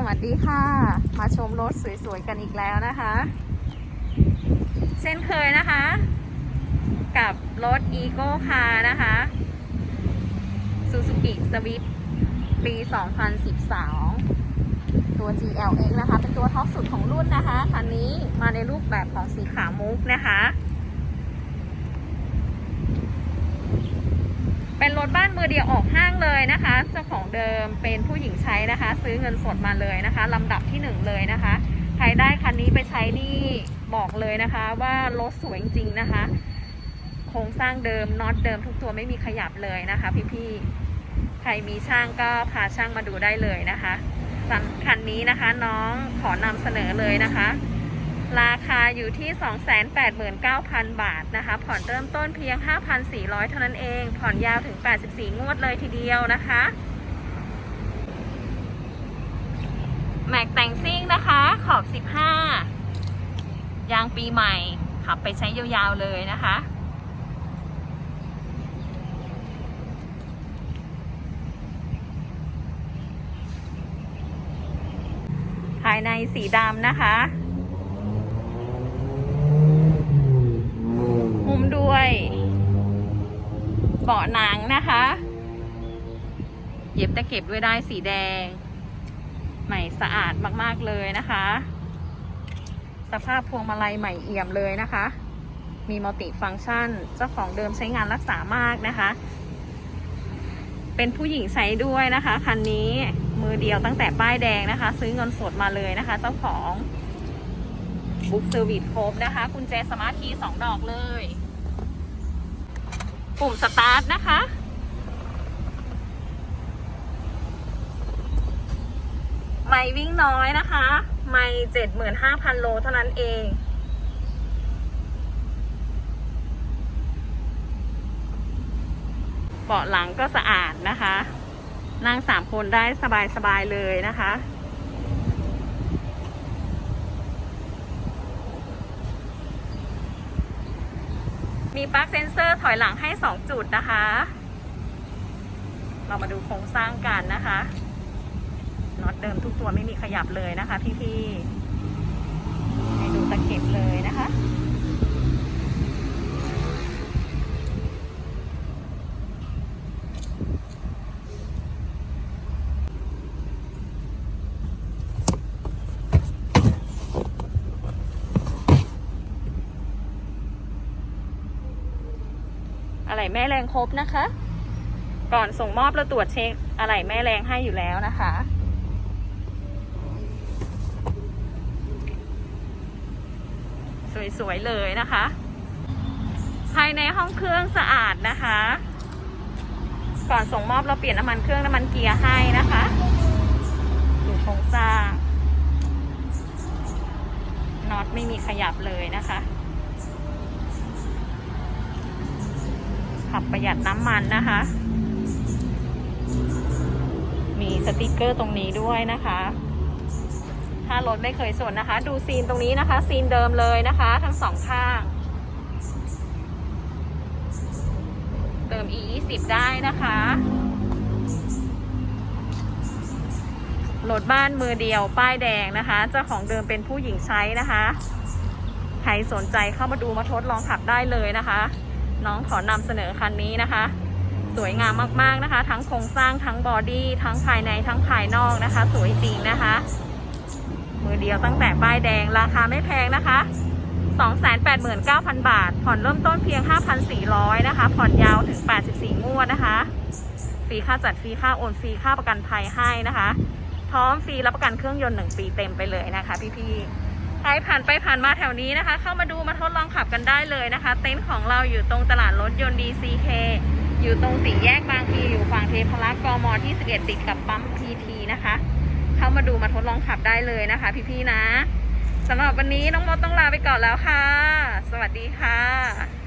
สวัสดีค่ะ มาชมรถสวยๆกันอีกแล้วนะคะ เช่นเคยนะคะ กับรถ e c o Car นะคะ Suzuki Swift ปี 2012 ตัว GLX นะคะ เป็นตัวท็อปสุดของรุ่นนะคะ คันนี้มาในรูปแบบของสีขาวมุกนะคะ รถบ้านมือเดียวออกห้างเลยนะคะ เจ้าของเดิมเป็นผู้หญิงใช้นะคะ ซื้อเงินสดมาเลยนะคะลำดับที่หนึ่งเลยนะคะ ใครได้คันนี้ไปใช้นี่บอกเลยนะคะ ว่ารถสวยจริงนะคะ โครงสร้างเดิมน็อตเดิมทุกตัวไม่มีขยับเลยนะคะพี่ๆใครมีช่างก็พาช่างมาดูได้เลยนะคะคันนี้นะคะน้องขอนำเสนอเลยนะคะ ราคาอยู่ที่ 289,000 บาทนะคะ ผ่อนเริ่มต้นเพียง 5,400 เท่านั้นเอง ผ่อนยาวถึง 84 งวดเลยทีเดียวนะคะ แม็กแต่งซิ่งนะคะ ขอบ 15 ยางปีใหม่ ขับไปใช้ยาวๆเลยนะคะภายในสีดำนะคะ มด้วย เบาะหนังนะคะ เย็บตะเก็บด้วยได้สีแดง ใหม่สะอาดมากๆเลยนะคะ สภาพพวงมาลัยใหม่เอี่ยมเลยนะคะ มีมัลติฟังก์ชัน เจ้าของเดิมใช้งานรักษามากนะคะ เป็นผู้หญิงใช้ด้วยนะคะคันนี้มือเดียวตั้งแต่ป้ายแดงนะคะ ซื้อเงินสดมาเลยนะคะ เจ้าของบุ๊กเซอร์วิสครบนะคะ กุญแจสมาร์ทคีย์สองดอกเลย ปุ่มสตาร์ทนะคะ ไม่วิ่งน้อยนะคะ ไม่เจ็ดหมื่นห้าพันโลเท่านั้นเองเบาะหลังก็สะอาดนะคะ นั่งสามคนได้สบายๆเลยนะคะ มีปลั๊กเซนเซอร์ถอยหลังให้ 2 จุดนะคะ เรามาดูโครงสร้างกันนะคะน็อตเดิมทุกตัวไม่มีขยับเลยนะคะพี่ๆให้ดูตะเข็บเลยนะคะ อะไรแม่แรงครบนะคะ ก่อนส่งมอบเราตรวจเช็คอะไรแม่แรงให้อยู่แล้วนะคะ สวยๆเลยนะคะ ภายในห้องเครื่องสะอาดนะคะ ก่อนส่งมอบเราเปลี่ยนน้ำมันเครื่องน้ำมันเกียร์ให้นะคะดูโครงสร้างน็อตไม่มีขยับเลยนะคะ ขับประหยัดน้ำมันนะคะ มีสติกเกอร์ตรงนี้ด้วยนะคะ ถ้ารถไม่เคยสนนะคะ ดูซีนตรงนี้นะคะ ซีนเดิมเลยนะคะ ทั้งสองข้าง เติม e 2 0ได้นะคะรถบ้านมือเดียวป้ายแดงนะคะ เจ้าของเดิมเป็นผู้หญิงใช้นะคะ ใครสนใจเข้ามาดูมาทดลองขับได้เลยนะคะ น้องขอนำเสนอคันนี้นะคะ สวยงามมากๆนะคะ ทั้งโครงสร้างทั้งบอดี้ทั้งภายในทั้งภายนอกนะคะ สวยจริงนะคะ มือเดียวตั้งแต่ป้ายแดงราคาไม่แพงนะคะ 289,000 บาท ผ่อนเริ่มต้นเพียง 5,400 นะคะ ผ่อนยาวถึง 84 งวดนะคะฟรีค่าจัดฟรีค่าโอนฟรีค่าประกันภัยให้นะคะ พร้อมฟรีรับประกันเครื่องยนต์ 1 ปีเต็มไปเลยนะคะพี่ๆ ใครผ่านไปผ่านมาแถวนี้นะคะ เข้ามาดูมาทดลองขับกันได้เลยนะคะ เต็นท์ของเราอยู่ตรงตลาดรถยนต์ DCK อยู่ตรงสี่แยกบางพีอยู่ฝั่งเทพรักษ์กมที่ 11 ติดกับปั๊ม PT นะคะ เข้ามาดูมาทดลองขับได้เลยนะคะ พี่ๆนะสำหรับวันนี้น้องมดต้องลาไปก่อนแล้วค่ะ สวัสดีค่ะ